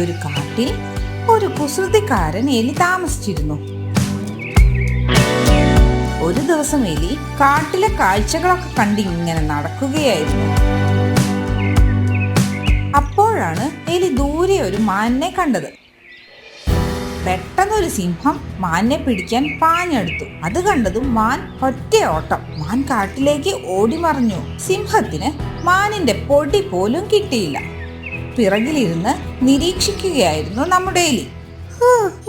പണ്ടൊരു കാട്ടിൽ ഒരു കുസൃതിക്കാരൻ എലി താമസിച്ചിരുന്നു. ഒരു ദിവസം എലി കാട്ടിലെ കാഴ്ചകളൊക്കെ കണ്ട് ഇങ്ങനെ നടക്കുകയായിരുന്നു. അപ്പോഴാണ് എലി ദൂരെ ഒരു മാനിനെ കണ്ടത്. പെട്ടെന്നൊരു സിംഹം മാനിനെ പിടിക്കാൻ പാഞ്ഞെടുത്തു. അത് കണ്ടതും മാൻ ഒറ്റ ഓട്ടം മാൻ കാട്ടിലേക്ക് ഓടി മറിഞ്ഞു സിംഹത്തിന് മാനിന്റെ പൊടി പോലും കിട്ടിയില്ല. പിറകിലിരുന്ന് നിരീക്ഷിക്കുകയായിരുന്നു നമ്മുടെ എലി.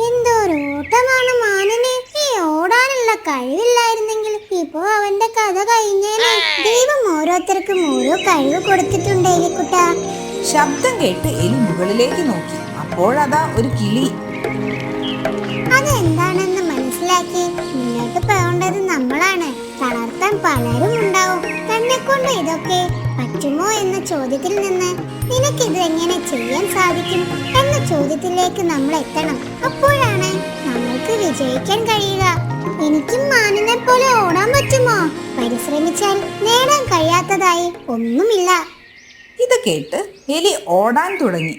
എന്തൊരു ഓട്ടമാണ് മാനന്. ഈ ഓടാനുള്ള കഴിവില്ലായിരുന്നെങ്കിൽ ഇപ്പോ അവന്റെ കഥ കഴിഞ്ഞേനെ. ദൈവം ഓരോരുത്തർക്കും ഓരോ കഴിവ് കൊടുത്തിട്ടുണ്ട് എലിക്കുട്ട. ശബ്ദം കേട്ട് എലി മുകളിലേക്ക് നോക്കി. അപ്പോഴതാ ഒരു കിളി. അതെന്താണെന്ന് മനസ്സിലാക്കി. മുന്നോട്ട് പോകേണ്ടത് നമ്മളാണ്. തളർത്താൻ പലരും ഉണ്ടാവും. കൊണ്ട് ഇതൊക്കെ പറ്റുമോ എന്ന ചോദ്യത്തിൽ നിന്ന് നിനക്കിത് എങ്ങനെ ചെയ്യാൻ സാധിക്കും എന്ന ചോദ്യത്തിലേക്ക് നമ്മൾ എത്തണം. അപ്പോഴാണ് നമ്മൾക്ക് വിജയിക്കാൻ കഴിയുക. എനിക്കും മാനിനെ പോലെ ഓടാൻ പറ്റുമോ? പരിശ്രമിച്ചാൽ നേടാൻ കഴിയാത്തതായി ഒന്നുമില്ല. ഇത് കേട്ട് എലി ഓടാൻ തുടങ്ങി.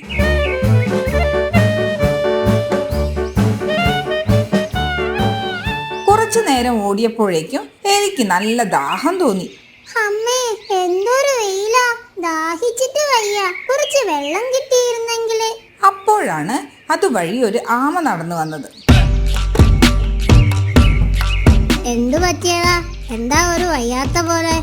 കുറച്ചു നേരം ഓടിയപ്പോഴേക്കും എലിക്ക് നല്ല ദാഹം തോന്നി. അമ്മേ എന്തൊരു വെയിലാ. ദാഹിച്ചിട്ട് വയ്യ. കുറച്ച് വെള്ളം കിട്ടിയിരുന്നെങ്കിൽ. അപ്പോഴാണ് അതുവഴി ഒരു ആമ നടന്നു വന്നത്. എന്തു പറ്റിയതാ? എന്താ ഒരു വയ്യാത്ത പോലെ?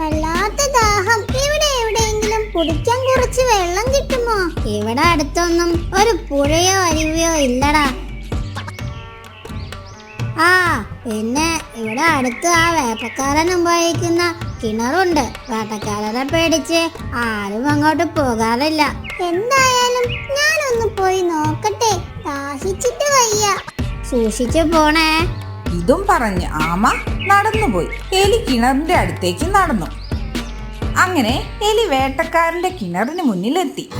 വല്ലാത്ത ദാഹം. ഇവിടെ എവിടെയെങ്കിലും കുടിക്കാൻ കുറച്ച് വെള്ളം കിട്ടുമോ? ഇവിടെ അടുത്തൊന്നും ഒരു പുഴയോ അരുവിയോ ഇല്ലടാ. ആ പിന്നെ ഇവിടെ അടുത്ത് ആ വേപ്പക്കാരനും ഉപയോഗിക്കുന്ന കിണറുണ്ട്. വേട്ടക്കാരനെ പേടിച്ച് ആരും അങ്ങോട്ട് പോകാറില്ല. എന്തായാലും ഞാനൊന്ന് പോയി നോക്കട്ടെ. ദാഹിച്ചിട്ട് വയ്യ. സൂക്ഷിച്ചു പോണേ. ഇതും പറഞ്ഞ് ആമ നടന്നുപോയി. എലി കിണറിന്റെ അടുത്തേക്ക് നടന്നു. അങ്ങനെ എലി വേട്ടക്കാരന്റെ കിണറിന് മുന്നിലെത്തി.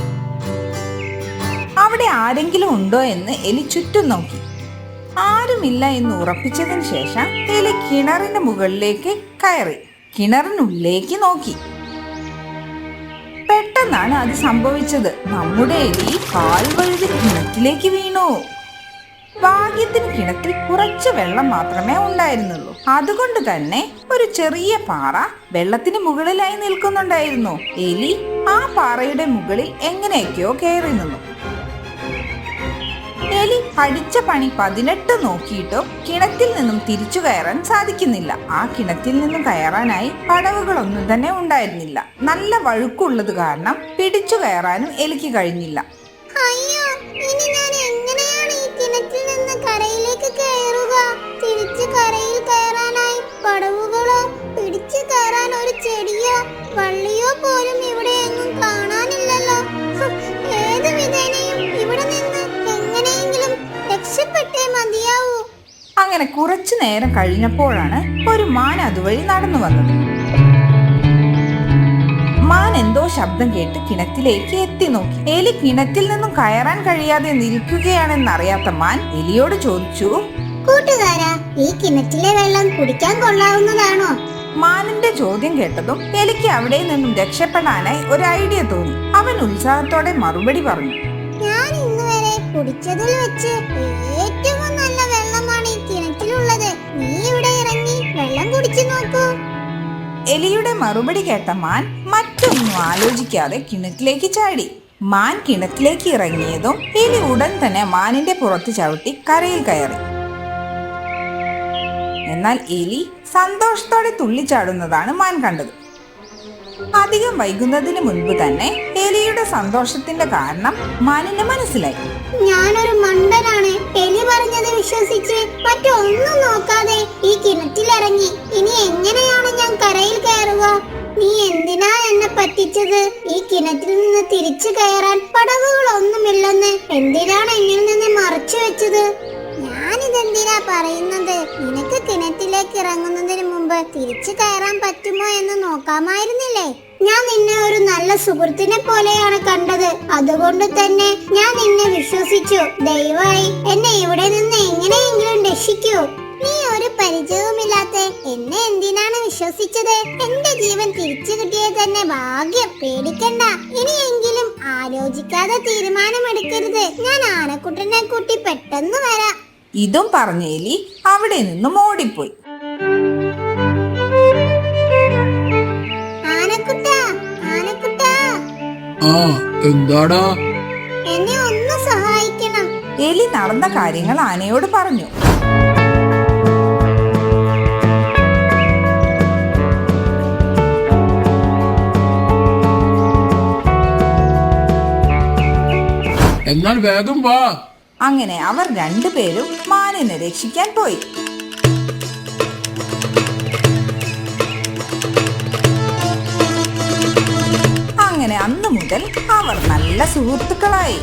അവിടെ ആരെങ്കിലും ഉണ്ടോ എന്ന് എലി ചുറ്റും നോക്കി. ആരുമില്ല എന്ന് ഉറപ്പിച്ചതിന് ശേഷം എലി കിണറിന് മുകളിലേക്ക് കയറി. കിണറിനുള്ളിലേക്ക് നോക്കി. പെട്ടെന്നാണ് അത് സംഭവിച്ചത്. നമ്മുടെ എലി കാൽ വഴുതി കിണറ്റിലേക്ക് വീണു. ഭാഗ്യത്തിന് കിണറ്റിൽ കുറച്ച് വെള്ളം മാത്രമേ ഉണ്ടായിരുന്നുള്ളൂ. അതുകൊണ്ട് തന്നെ ഒരു ചെറിയ പാറ വെള്ളത്തിന് മുകളിലായി നിൽക്കുന്നുണ്ടായിരുന്നു. എലി ആ പാറയുടെ മുകളിൽ എങ്ങനെയൊക്കെയോ കയറി നിന്നു. എലി പഠിച്ച പണി പതിനെട്ട് നോക്കിയിട്ടും കിണറ്റിൽ നിന്നും തിരിച്ചു കയറാൻ സാധിക്കുന്നില്ല. ആ കിണറ്റിൽ നിന്നും കയറാനായി പടവുകളൊന്നും തന്നെ ഉണ്ടായിരുന്നില്ല. നല്ല വഴുക്കുള്ളത് കാരണം പിടിച്ചു കയറാനും എലിക്ക് കഴിഞ്ഞില്ല. പടവുകളോ? കയറാൻ ഒരു ചെടിയോ വള്ളിയോ പോലും ഇവിടെ കുറച്ചു നേരം കഴിഞ്ഞപ്പോഴാണ് ഒരു മാൻ അതുവഴി നടന്നു വന്നത്. മാൻ എന്തോ ശബ്ദം കേട്ട് കിണറ്റിലേക്ക് എത്തി നോക്കി. എലി കിണറ്റിൽ നിന്നും കയറാൻ കഴിയാതെ നിൽക്കുകയാണെന്നറിയാത്ത മാൻ എലിയോട് ചോദിച്ചു കൂട്ടുകാരാ ഈ കിണറ്റിലെ വെള്ളം കുടിക്കാൻ കൊള്ളാവുന്നതാണോ? മാനിന്റെ ചോദ്യം കേട്ടതും എലിക്ക് അവിടെ നിന്നും രക്ഷപ്പെടാനായി ഒരു ഐഡിയ തോന്നി. അവൻ ഉത്സാഹത്തോടെ മറുപടി പറഞ്ഞു ഞാൻ ഇന്നുവരെ കുടിച്ചതിൽ വെച്ച് എലിയുടെ മറുപടി കേട്ട മാൻ മറ്റൊന്നും ആലോചിക്കാതെ കിണറ്റിലേക്ക് ചാടി. മാൻ കിണറ്റിലേക്ക് ഇറങ്ങിയതും എലി ഉടൻ തന്നെ മാനിന്റെ പുറത്ത് ചവിട്ടി കരയിൽ കയറി. എന്നാൽ എലി സന്തോഷത്തോടെ തുള്ളിച്ചാടുന്നതാണ് മാൻ കണ്ടത്. അധികം വൈകുന്നതിന് മുൻപ് തന്നെ എലിയുടെ സന്തോഷത്തിന്റെ കാരണം മാനിന് മനസ്സിലായി. ഞാനൊരു മണ്ടനാണ്. എലി പറഞ്ഞത് വിശ്വസിച്ച് മറ്റൊന്നും നോക്കാതെ ഈ കിണറ്റിലിറങ്ങി. ഇനി എങ്ങനെയാണ് എന്നെ ഈ കിണറ്റിൽ നിന്ന് തിരിച്ചു കയറാൻ പടവുകളൊന്നുമില്ലെന്ന് എന്തിനാണ് എന്നിൽ നിന്ന് മറച്ചു വെച്ചത്? ഞാനിതെന്തിനാ പറയുന്നത്? നിനക്ക് കിണറ്റിലേക്ക് ഇറങ്ങുന്നതിന് മുമ്പ് തിരിച്ചു കയറാൻ പറ്റുമോ എന്ന് നോക്കാമായിരുന്നില്ലേ? ഞാൻ നിന്നെ ഒരു നല്ല സുഹൃത്തിനെ പോലെയാണ് കണ്ടത്. അതുകൊണ്ട് തന്നെ ഞാൻ നിന്നെ വിശ്വസിച്ചു. ദയവായി എന്നെ ഇവിടെ നിന്ന് എങ്ങനെയെങ്കിലും രക്ഷിക്കൂ. നീ ഒരു പരിചയവുമില്ലാത്ത എന്നെ എന്തിനാണ് വിശ്വസിച്ചത് എന്റെ ജീവൻ തിരിച്ചു കിട്ടിയത് തന്നെ ഭാഗ്യം. പേടിക്കണ്ട. ഇനിയെങ്കിലും ആലോചിക്കാതെ തീരുമാനമെടുക്കരുത്. ഞാൻ ആനക്കുട്ടനെ കൂട്ടി പെട്ടെന്ന് വരാം. ഇതും പറഞ്ഞ എലി അവിടെ നിന്നും ഓടിപ്പോയി. ആനക്കുട്ട ആനക്കുട്ട. ആ എന്താടാ? എന്നെ ഒന്ന് സഹായിക്കണം. എലി നടന്ന കാര്യങ്ങൾ ആനയോട് പറഞ്ഞു. എന്നാൽ വേഗം വാ. അങ്ങനെ അവർ രണ്ടുപേരും മാനിനെ രക്ഷിക്കാൻ പോയി. അങ്ങനെ അന്നു മുതൽ അവർ നല്ല സുഹൃത്തുക്കളായി.